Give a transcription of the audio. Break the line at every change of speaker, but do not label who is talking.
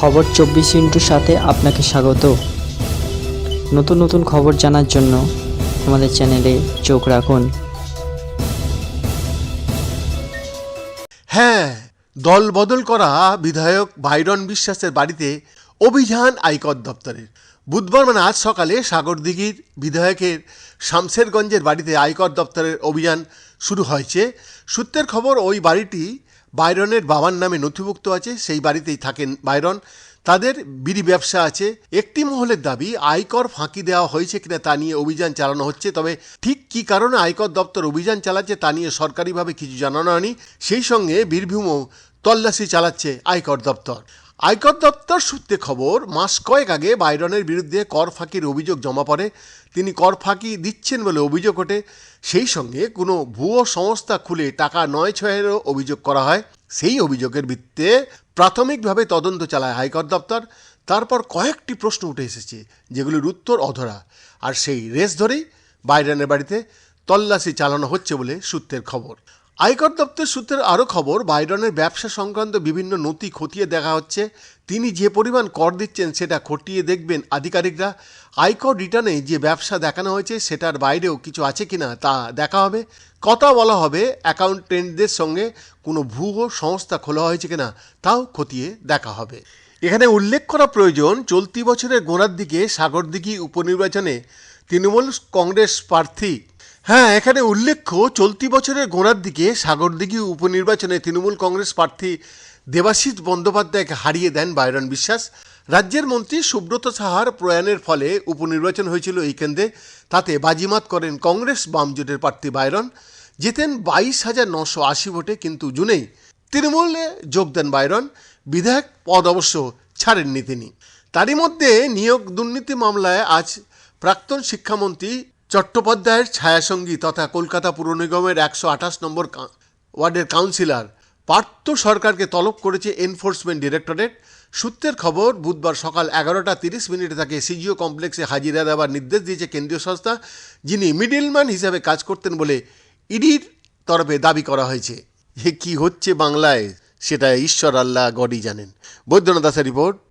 খবর চব্বিশ ইন্টুর সাথে আপনাকে স্বাগত। নতুন নতুন খবর জানার জন্য আমাদের চ্যানেলে চোখ রাখুন।
হ্যাঁ দল বদল করা বিধায়ক বাইরন বিশ্বাসের বাড়িতে অভিযান আয়কর দপ্তরের। বুধবার মানে আজ সকালে সাগরদিঘির বিধায়কের শামশেরগঞ্জের বাড়িতে আয়কর দপ্তরের অভিযান শুরু হয়েছে। সূত্রের খবর, ওই বাড়িটি বাইরনের বাবার নামে নথিভুক্ত আছে, সেই বাড়িতেই থাকেন বাইরন। তাদের বিড়ি ব্যবসা আছে। একটি মহলের দাবি, আয়কর ফাঁকি দেওয়া হয়েছে কিনা তা নিয়ে অভিযান চালানো হচ্ছে। তবে ঠিক কি কারণে আয়কর দপ্তর অভিযান চালাচ্ছে তা নিয়ে সরকারিভাবে কিছু জানানো হয়নি। সেই সঙ্গে বীরভূমও তল্লাশি চালাচ্ছে আয়কর দপ্তর। আয়কর দপ্তর সূত্রে খবর, মাস কয়েক আগে বাইরনের বিরুদ্ধে কর ফাঁকির অভিযোগ জমা পড়ে। তিনি কর ফাঁকি দিচ্ছেন বলে অভিযোগ ওঠে। সেই সঙ্গে কোনো ভুয়ো সংস্থা খুলে টাকা নয় ছয়েরও অভিযোগ করা হয়। সেই অভিযোগের ভিত্তিতে প্রাথমিকভাবে তদন্ত চালায় আয়কর দপ্তর। তারপর কয়েকটি প্রশ্ন উঠে এসেছে, যেগুলির উত্তর অধরা। আর সেই রেস ধরেই বাইরনের বাড়িতে তল্লাশি চালানো হচ্ছে বলে সূত্রের খবর। আয়কর দপ্তর সূত্রের আরও খবর, বাইডনের ব্যবসা সংক্রান্ত বিভিন্ন নথি খতিয়ে দেখা হচ্ছে। তিনি যে পরিমাণ কর দিচ্ছেন সেটা খতিয়ে দেখবেন আধিকারিকরা। আয়কর রিটার্নে যে ব্যবসা দেখানো হয়েছে সেটার বাইরেও কিছু আছে কিনা তা দেখা হবে। কথা বলা হবে, অ্যাকাউন্টেন্টদের সঙ্গে কোনো ভুয়ো সংস্থা খোলা হয়েছে কিনা তাও খতিয়ে দেখা হবে। এখানে উল্লেখ করা প্রয়োজন, চলতি বছরের গোড়ার দিকে সাগরদিঘি উপনির্বাচনে তৃণমূল কংগ্রেস প্রার্থী হ্যাঁ এখানে উল্লেখ্য, চলতি বছরের গোড়ার দিকে সাগরদিঘি উপনির্বাচনে তৃণমূল কংগ্রেস প্রার্থী দেবাশিস বন্দ্যোপাধ্যায়কে হারিয়ে দেন বাইরন বিশ্বাস। রাজ্যের মন্ত্রী সুব্রত সাহার প্রয়াণের ফলে উপনির্বাচন হয়েছিল এই কেন্দ্রে। তাতে বাজিমাত করেন কংগ্রেস বাম জোটের প্রার্থী বায়রন জেতেন বাইশ হাজার নশো আশি ভোটে কিন্তু জুনেই। তৃণমূলে যোগ দেন বাইরন। বিধায়ক পদ অবশ্য ছাড়েননি তিনি। তারই মধ্যে নিয়োগ দুর্নীতি মামলায় আজ প্রাক্তন শিক্ষামন্ত্রী চট্টোপাধ্যায়ের ছায়াসঙ্গী তথা কলকাতা পুর নিগমের একশো আঠাশ নম্বর ওয়ার্ডের কাউন্সিলর, পার্থ সরকারকে তলব করেছে এনফোর্সমেন্ট ডিরেক্টরেট। সূত্রের খবর, বুধবার সকাল এগারোটা তিরিশ মিনিটে তাকে সিজিও কমপ্লেক্সে হাজিরা দেওয়ার নির্দেশ দিয়েছে কেন্দ্রীয় সংস্থা, যিনি মিডলম্যান হিসেবে কাজ করতেন বলে ইডির তরফে দাবি করা হয়েছে। যে কী হচ্ছে বাংলায় সেটা ঈশ্বর আল্লাহ গডই জানেন। বৈদ্যনাথ দাসের রিপোর্ট।